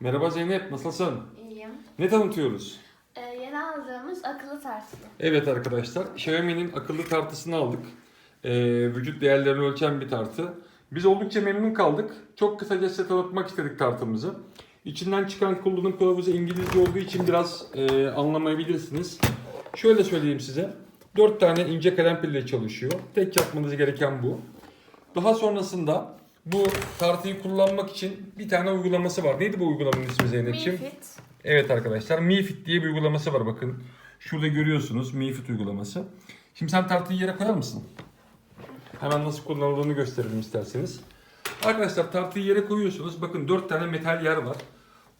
Merhaba Zeynep, nasılsın? İyiyim. Ne tanıtıyoruz? Ee, yeni aldığımız akıllı tartı. Evet arkadaşlar, Xiaomi'nin akıllı tartısını aldık. Ee, vücut değerlerini ölçen bir tartı. Biz oldukça memnun kaldık. Çok kısaca size tanıtmak istedik tartımızı. İçinden çıkan kullanım kılavuzu İngilizce olduğu için biraz e, anlamayabilirsiniz. Şöyle söyleyeyim size. 4 tane ince kalem pille çalışıyor. Tek yapmanız gereken bu. Daha sonrasında bu tartıyı kullanmak için bir tane uygulaması var. Neydi bu uygulamanın ismi Zeynep'ciğim? MiFit. Evet arkadaşlar MiFit diye bir uygulaması var bakın. Şurada görüyorsunuz MiFit uygulaması. Şimdi sen tartıyı yere koyar mısın? Hemen nasıl kullanıldığını gösterelim isterseniz. Arkadaşlar tartıyı yere koyuyorsunuz. Bakın 4 tane metal yer var.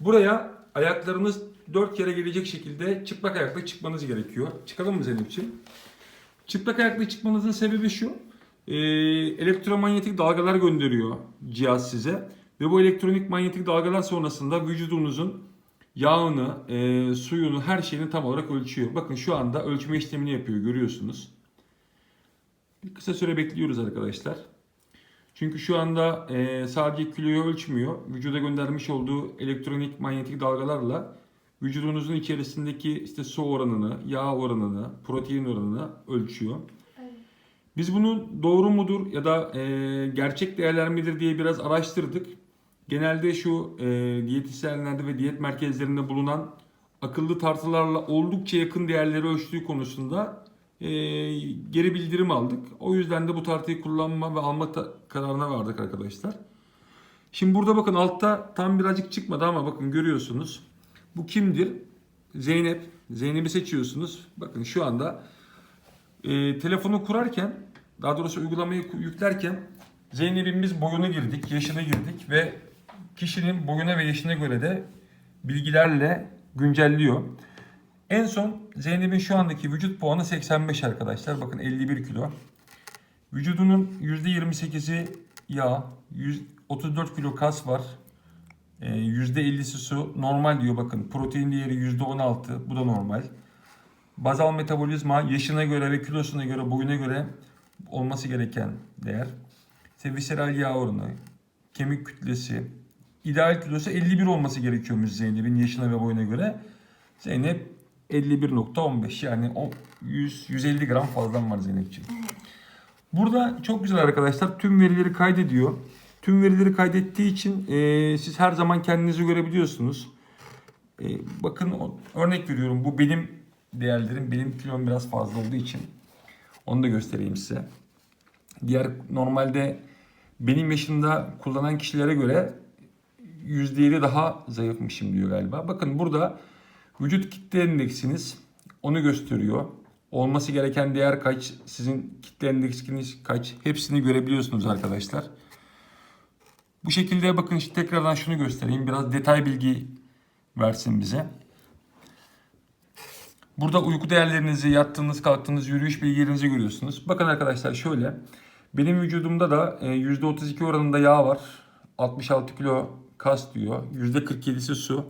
Buraya ayaklarınız 4 kere gelecek şekilde çıplak ayakla çıkmanız gerekiyor. Çıkalım mı Zeynep'ciğim? Çıplak ayakla çıkmanızın sebebi şu. Ee, elektromanyetik dalgalar gönderiyor cihaz size. Ve bu elektronik manyetik dalgalar sonrasında vücudunuzun yağını, e, suyunu, her şeyini tam olarak ölçüyor. Bakın şu anda ölçme işlemini yapıyor görüyorsunuz. Bir kısa süre bekliyoruz arkadaşlar. Çünkü şu anda e, sadece kiloyu ölçmüyor. Vücuda göndermiş olduğu elektronik manyetik dalgalarla vücudunuzun içerisindeki işte su oranını, yağ oranını, protein oranını ölçüyor. Biz bunu doğru mudur ya da e, gerçek değerler midir diye biraz araştırdık. Genelde şu e, diyetisyenlerde ve diyet merkezlerinde bulunan akıllı tartılarla oldukça yakın değerleri ölçtüğü konusunda e, geri bildirim aldık. O yüzden de bu tartıyı kullanma ve alma kararına vardık arkadaşlar. Şimdi burada bakın altta tam birazcık çıkmadı ama bakın görüyorsunuz. Bu kimdir? Zeynep. Zeynep'i seçiyorsunuz. Bakın şu anda e, telefonu kurarken daha doğrusu uygulamayı yüklerken Zeynep'in biz boyunu girdik, yaşını girdik ve kişinin boyuna ve yaşına göre de bilgilerle güncelliyor. En son Zeynep'in şu andaki vücut puanı 85 arkadaşlar. Bakın 51 kilo. Vücudunun %28'i yağ, 100 34 kilo kas var. Ee, %50'si su. Normal diyor bakın. Protein değeri %16. Bu da normal. Bazal metabolizma yaşına göre ve kilosuna göre, boyuna göre olması gereken değer. İşte visceral yağ oranı, kemik kütlesi, ideal kilosu 51 olması gerekiyormuş Zeynep'in yaşına ve boyuna göre. Zeynep 51.15 yani o 100 150 gram fazlan var Zeynep'ciğim. Burada çok güzel arkadaşlar tüm verileri kaydediyor. Tüm verileri kaydettiği için e, siz her zaman kendinizi görebiliyorsunuz. E, bakın örnek veriyorum bu benim değerlerim benim kilom biraz fazla olduğu için onu da göstereyim size. Diğer normalde benim yaşımda kullanan kişilere göre %7 daha zayıfmışım diyor galiba. Bakın burada vücut kitle endeksiniz onu gösteriyor. Olması gereken değer kaç, sizin kitle endeksiniz kaç hepsini görebiliyorsunuz arkadaşlar. Bu şekilde bakın işte tekrardan şunu göstereyim. Biraz detay bilgi versin bize. Burada uyku değerlerinizi, yattığınız, kalktığınız, yürüyüş bilgilerinizi görüyorsunuz. Bakın arkadaşlar şöyle. Benim vücudumda da e, %32 oranında yağ var. 66 kilo kas diyor. %47'si su.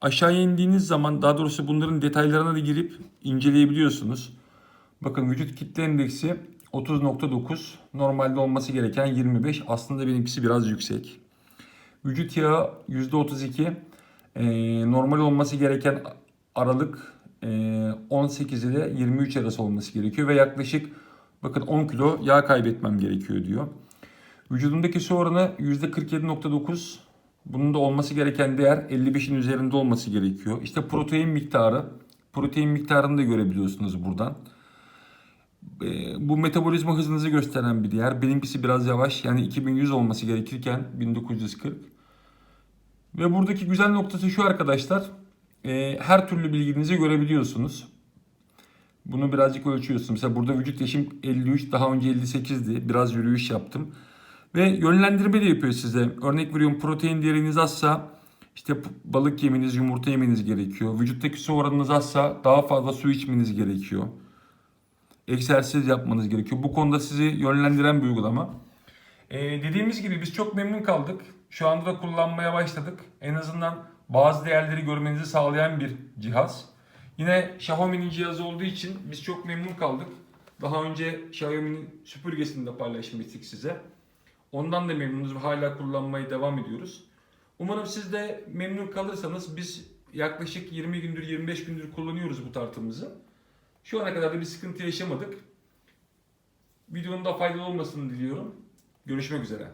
Aşağıya indiğiniz zaman daha doğrusu bunların detaylarına da girip inceleyebiliyorsunuz. Bakın vücut kitle endeksi 30.9. Normalde olması gereken 25. Aslında benimkisi biraz yüksek. Vücut yağı %32. Ee, normal olması gereken aralık e, 18 ile 23 arası olması gerekiyor ve yaklaşık bakın 10 kilo yağ kaybetmem gerekiyor diyor. Vücudumdaki su oranı %47.9. Bunun da olması gereken değer 55'in üzerinde olması gerekiyor. İşte protein miktarı. Protein miktarını da görebiliyorsunuz buradan. Ee, bu metabolizma hızınızı gösteren bir değer. Benimkisi biraz yavaş. Yani 2100 olması gerekirken 1940. Ve buradaki güzel noktası şu arkadaşlar. Ee, her türlü bilginizi görebiliyorsunuz. Bunu birazcık ölçüyorsunuz. Mesela burada vücut yaşım 53, daha önce 58'di. Biraz yürüyüş yaptım. Ve yönlendirme de yapıyor size. Örnek veriyorum protein değeriniz azsa işte balık yemeniz, yumurta yemeniz gerekiyor. Vücuttaki su oranınız azsa daha fazla su içmeniz gerekiyor. Egzersiz yapmanız gerekiyor. Bu konuda sizi yönlendiren bir uygulama. Ee, dediğimiz gibi biz çok memnun kaldık. Şu anda da kullanmaya başladık. En azından bazı değerleri görmenizi sağlayan bir cihaz. Yine Xiaomi'nin cihazı olduğu için biz çok memnun kaldık. Daha önce Xiaomi'nin süpürgesini de paylaşmıştık size. Ondan da memnunuz ve hala kullanmaya devam ediyoruz. Umarım siz de memnun kalırsanız biz yaklaşık 20 gündür 25 gündür kullanıyoruz bu tartımızı. Şu ana kadar da bir sıkıntı yaşamadık. Videonun da faydalı olmasını diliyorum. Görüşmek üzere.